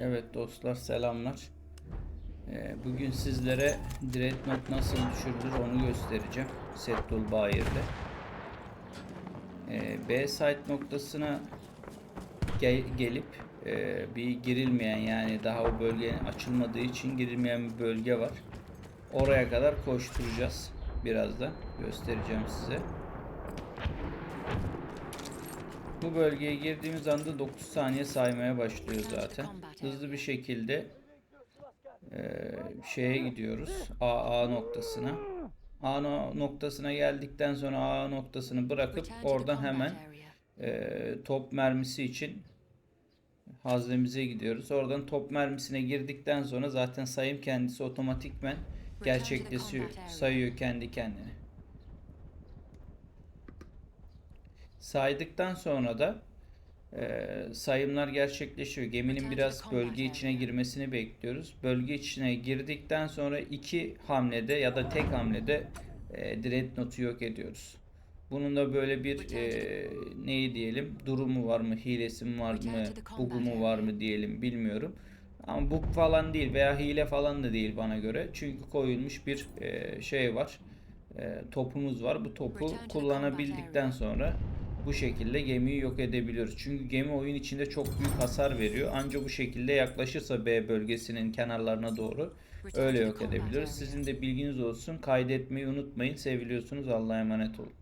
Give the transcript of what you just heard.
Evet dostlar selamlar. Ee, bugün sizlere Dreadnought nasıl düşürülür onu göstereceğim. Settul Bayir'de. Ee, B site noktasına gel- gelip e, bir girilmeyen yani daha o bölgenin açılmadığı için girilmeyen bir bölge var. Oraya kadar koşturacağız. Birazdan göstereceğim size. Bu bölgeye girdiğimiz anda 9 saniye saymaya başlıyor zaten. Hızlı bir şekilde eee, şeye gidiyoruz. AA noktasına. A no- noktasına geldikten sonra A noktasını bırakıp oradan hemen eee, top mermisi için haznemize gidiyoruz. Oradan top mermisine girdikten sonra zaten sayım kendisi otomatikmen gerçekleşiyor. Sayıyor kendi kendine. Saydıktan sonra da e, sayımlar gerçekleşiyor. Geminin biraz bölge içine girmesini bekliyoruz. Bölge içine girdikten sonra iki hamlede ya da tek hamlede e, Dreadnought'u yok ediyoruz. Bunun da böyle bir e, neyi diyelim durumu var mı, hilesi mi var mı, bugu mu var mı diyelim bilmiyorum. Ama bug falan değil veya hile falan da değil bana göre. Çünkü koyulmuş bir e, şey var. E, topumuz var. Bu topu kullanabildikten sonra bu şekilde gemiyi yok edebiliyoruz. Çünkü gemi oyun içinde çok büyük hasar veriyor. Ancak bu şekilde yaklaşırsa B bölgesinin kenarlarına doğru öyle yok edebiliyoruz. Sizin de bilginiz olsun. Kaydetmeyi unutmayın. Seviliyorsunuz. Allah'a emanet olun.